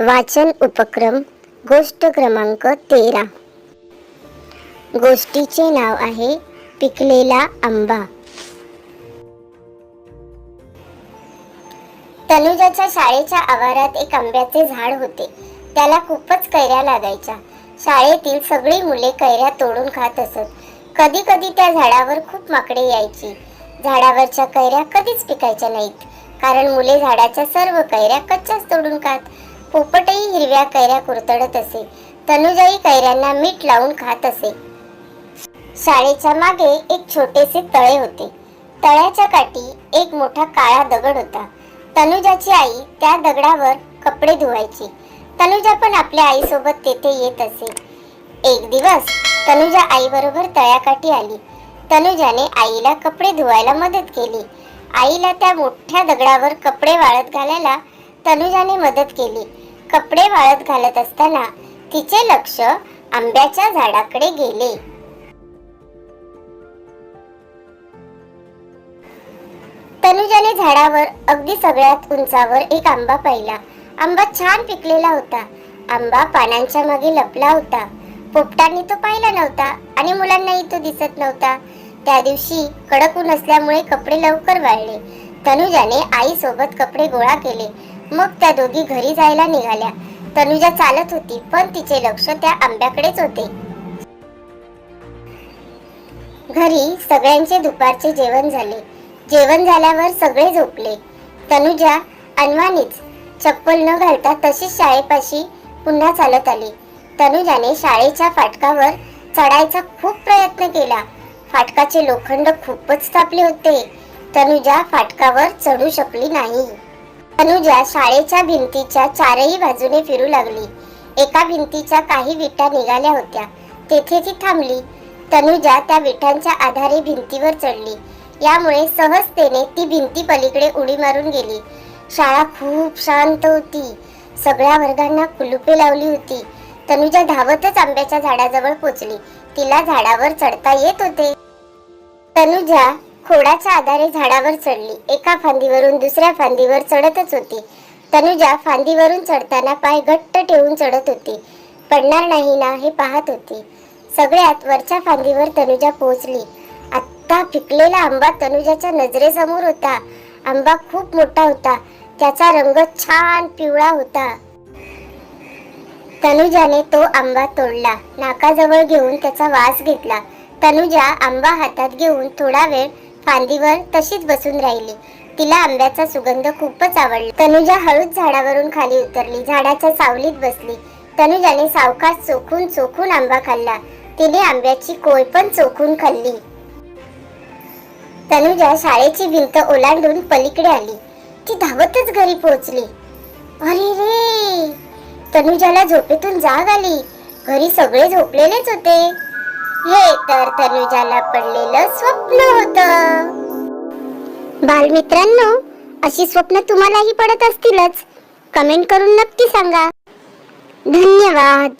वाचन उपक्रम गोष्ट क्रमांक तेरा. गोष्टीचे नाव आहे पिकलेला आंबा. तनुजाच्या शाळेच्या आवारात एक आंब्याचे झाड होते. त्याला खूपच कैऱ्या लागायच्या. शाळेतील सगळी मुले कैऱ्या तोडून खात असत. कधी कधी त्या झाडावर खूप माकडे यायची. झाडावरच्या कैऱ्या कधीच पिकायच्या नाहीत. कारण मुले झाडाच्या सर्व कैऱ्या कच्च्याच तोडून खात. पोपटही हिरव्या कैऱ्या कुरतडत असे. तनुजाई कैऱ्यांना मीठ लावून खात असे. शाळेच्या मागे एक छोटेसे तळे होते. तळ्याच्या काठी एक मोठा काळा दगड होता. तनुजाची आई त्या दगडावर कपडे धुवायची. तनुजा पण आपल्या आईसोबत तेथे येत असे. एक दिवस तनुजा आईबरोबर तळ्याकाठी आली. तनुजाने आईला कपडे धुवायला मदत केली. आईला त्या मोठ्या दगडावर कपडे वाळत घालायला तनुजाने मदत केली. कपडे वाळत घालत असताना तिचे लक्ष आंब्याच्या झाडाकडे गेले. तनुजाने झाडावर अगदी सगळ्यात उंचावर एक आंबा पाहिला. आंबा छान पिकलेला होता. आंबा पानांच्या मागे लपला होता. पोपटांनी तो पाहिला नव्हता आणि मुलांनाही तो दिसत नव्हता. त्या दिवशी कडक ऊन असल्यामुळे कपडे लवकर वाळले. तनुजाने आई सोबत कपडे गोळा केले. मग त्या दोघी घरी जायला निघाल्या. तनुजा चालत होती पण तिचे लक्ष त्या आंब्याकडेच होते. घरी सगळ्यांचे दुपारचे जेवण झाले. जेवण झाल्यावर सगळे झोपले. तनुजा अनवानीच चप्पल न घालता तशीच शाळेपाशी पुन्हा चालत आली. तनुजाने शाळेच्या फाटकावर चढायचा खूप प्रयत्न केला. फाटकाचे लोखंड खूपच तापले होते. तनुजा फाटकावर चढू शकली नाही. तनुजा शाळेच्या भिंतीच्या चारही बाजूने फिरू लागली. एका भिंतीच्या काही विटा निघाल्या होत्या. तेथे ती थांबली. तनुजा त्या विटांच्या आधारे भिंतीवर चढली. यामुळे सहजतेने ती भिंती पलीकडे उडी मारून गेली. शाळा खूप शांत होती. सगळ्या वर्गांना कुलुपे लावली होती. तनुजा धावतच आंब्याच्या झाडाजवळ पोचली. तिला झाडावर चढता येत होते. तनुजा खोडाच्या आधारे झाडावर चढली. एका फांदीवरून दुसऱ्या फांदीवर चढतच होती. तनुजा फांदीवरून चढताना पाय घट्ट ठेवून चढत होती. पडणार नाही ना हे पाहत होती. सगळ्यात वरच्या फांदीवर तनुजा पोहोचली. आत्ता फिकलेला आंबा तनुजाच्या नजरेसमोर होता. आंबा खूप मोठा होता. त्याचा रंग छान पिवळा होता. तनुजाने तो आंबा तोडला. नाकाजवळ घेऊन त्याचा वास घेतला. तनुजा आंबा हातात घेऊन थोडा वेळ फांदीवर तशीच बसून राहिली. तिला आंब्याचा सुगंध खूपच आवडला. तनुजा हळूच झाडावरून खाली उतरली. झाडाच्या सावलीत बसली. तनुजाने सावकाश चोखून चोखून आंबा खाल्ला. तिने आंब्याची कोय पण चोखून खाल्ली. तनुजा शाळेची भिंत ओलांडून पलीकडे आली. ती धावतच घरी पोहोचली. अरे रे! तनुजाला झोपेतून जाग आली. घरी सगळे झोपलेलेच होते. हे तर तनुजाला पडलेलं स्वप्न होत. बालमित्रांनो अशी स्वप्न तुम्हालाही पडत असतीलच. कमेंट करून नक्की सांगा. धन्यवाद.